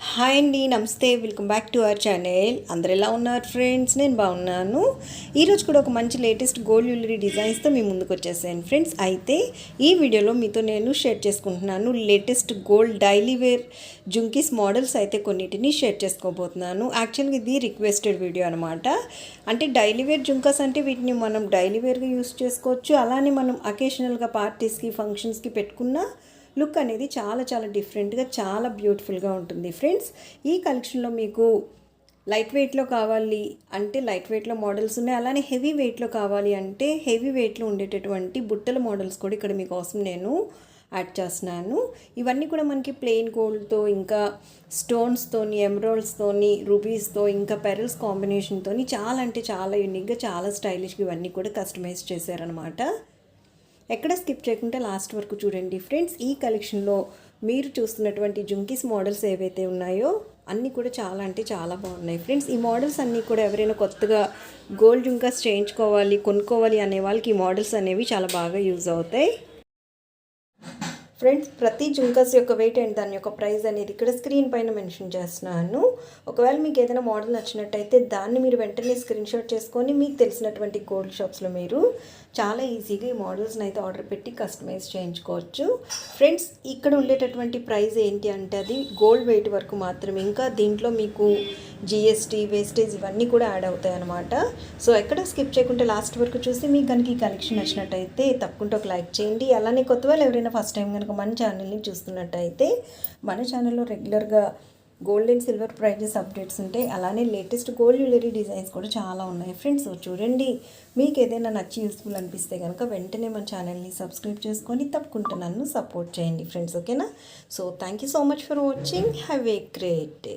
Hi అండి నమస్తే. Welcome back to our channel అందరు ఎలా ఉన్నారు ఫ్రెండ్స్ నేను బాగున్నాను. ఈరోజు కూడా ఒక మంచి లేటెస్ట్ గోల్డ్ జ్యువెలరీ డిజైన్స్తో మీ ముందుకు వచ్చేసాను ఫ్రెండ్స్ అయితే ఈ వీడియోలో మీతో నేను షేర్ చేసుకుంటున్నాను latest gold daily wear jhumkis models అయితే కొన్నిటిని షేర్ చేసుకోబోతున్నాను. యాక్చువల్గా ఇది రిక్వెస్టెడ్ వీడియో అనమాట అంటే డైలీ వేర్ జుంకాస్ అంటే వీటిని మనం డైలీ వేర్గా యూస్ చేసుకోవచ్చు. అలానే మనం అకేషనల్గా పార్టీస్కి ఫంక్షన్స్కి పెట్టుకున్న లుక్ అనేది చాలా చాలా డిఫరెంట్గా చాలా బ్యూటిఫుల్గా ఉంటుంది. ఫ్రెండ్స్ ఈ కలెక్షన్లో మీకు లైట్ వెయిట్లో కావాలి అంటే లైట్ వెయిట్లో మోడల్స్ ఉన్నాయి. అలానే హెవీ వెయిట్లో కావాలి అంటే హెవీ వెయిట్లో ఉండేటటువంటి బుట్టల మోడల్స్ కూడా ఇక్కడ మీకోసం నేను యాడ్ చేస్తున్నాను. ఇవన్నీ కూడా మనకి ప్లెయిన్ గోల్డ్తో ఇంకా స్టోన్స్తోని ఎమరాల్డ్స్తోని రూబీస్తో ఇంకా పెరల్స్ కాంబినేషన్తోని చాలా అంటే చాలా యూనిక్గా చాలా స్టైలిష్గా ఇవన్నీ కూడా కస్టమైజ్ చేశారనమాట ఎక్కడ స్కిప్ చేయకుండా లాస్ట్ వరకు చూడండి ఫ్రెండ్స్. ఈ కలెక్షన్లో మీరు చూస్తున్నటువంటి జుంకీస్ మోడల్స్ ఏవైతే ఉన్నాయో అన్నీ కూడా చాలా అంటే చాలా బాగున్నాయి ఫ్రెండ్స్. ఈ మోడల్స్ అన్నీ కూడా ఎవరైనా కొత్తగా గోల్డ్ జుంకాస్ చేయించుకోవాలి కొనుక్కోవాలి అనే వాళ్ళకి ఈ మోడల్స్ అనేవి చాలా బాగా యూజ్ అవుతాయి. ఫ్రెండ్స్ ప్రతి జుంకస్ యొక్క వెయిట్ అండ్ దాని యొక్క ప్రైస్ అనేది ఇక్కడ స్క్రీన్ పైన మెన్షన్ చేస్తున్నాను. ఒకవేళ మీకు ఏదైనా మోడల్ నచ్చినట్టయితే దాన్ని మీరు వెంటనే స్క్రీన్ షాట్ చేసుకొని మీకు తెలిసినటువంటి గోల్డ్ షాప్స్లో మీరు చాలా ఈజీగా ఈ మోడల్స్ని అయితే ఆర్డర్ పెట్టి కస్టమైజ్ చేయించుకోవచ్చు. ఫ్రెండ్స్ ఇక్కడ ఉండేటటువంటి ప్రైస్ ఏంటి అంటే అది గోల్డ్ వెయిట్ వరకు మాత్రమే. ఇంకా దీంట్లో మీకు జిఎస్టీ వేస్టేజ్ ఇవన్నీ కూడా యాడ్ అవుతాయి అనమాట సో ఎక్కడ స్కిప్ చేయకుండా లాస్ట్ వరకు చూసి మీకు కనుక ఈ కలెక్షన్ నచ్చినట్టయితే తప్పకుండా ఒక లైక్ చేయండి. అలానే కొత్త వాళ్ళు ఎవరైనా ఫస్ట్ టైం కనుక మన ఛానల్ని చూస్తున్నట్టయితే మన ఛానల్లో రెగ్యులర్గా gold and silver prices updates ఉంటాయి. అలానే లేటెస్ట్ గోల్డ్ జ్యువెలరీ డిజైన్స్ కూడా చాలా ఉన్నాయి. ఫ్రెండ్స్ చూడండి. మీకు ఏదైనా నచ్చి యూస్ఫుల్ అనిపిస్తే కనుక వెంటనే మన ఛానల్ని సబ్స్క్రైబ్ చేసుకొని తప్పకుండా నన్ను సపోర్ట్ చేయండి. ఫ్రెండ్స్ ఓకేనా so thank you so much for watching have a great day